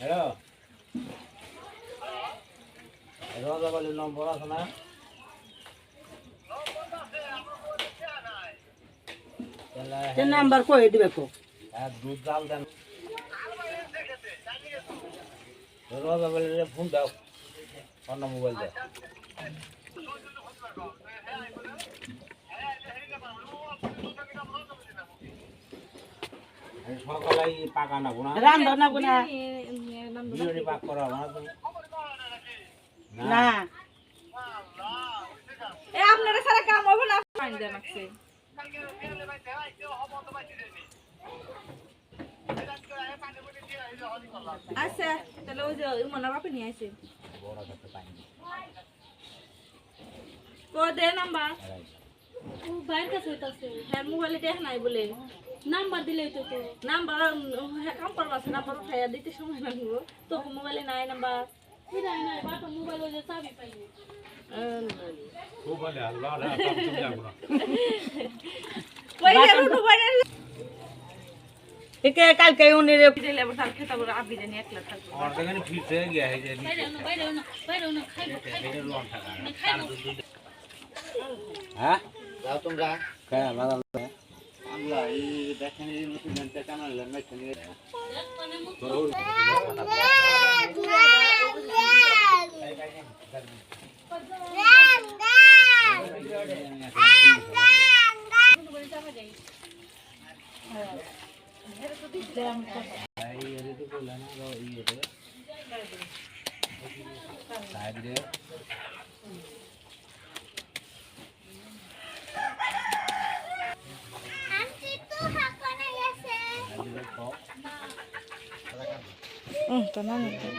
Hello. রজা বলে নম্বর আছে না? তে হ্যাঁ। নাম্বার কই দিবে কো? আর দুধ দাল দেন। রজা বলে ফোন দাও। অন্য মোবাইল দাও সকালে পাকা না না রান্ধা না গুনা বিরিয়ানি পাক করা না তুমি? না। এ আপনারা সারা কাম হবে না? পানি দেন আছে আচ্ছা তাহলে ওই যে মনে বাপে নিয়ে আসে। দে নাম্বার ও বাইর কাছে হইতাছে। হ্যাঁ মোবাইলে দেখ নাই বলে। নাম্বার দিলেই তো নাম্বার হ্যাঁ কাম করবা আছে নাম্বার উঠাইয়া দিতে সময় লাগবে। তো মোবাইলে নাই নাম্বার। নাই নাই বাটো মোবাইল ওই যে চাবি পাইনি কই যাব মোবাইলে একে কালকে উনি রে দিলে আবার তার খেতা বড় আবি জানি একলা থাকবে। আমার তো এখানে ফিট হয়ে গিয়া এই যে হ্যাঁ? যাও তোমরা Hmm, tanan ito.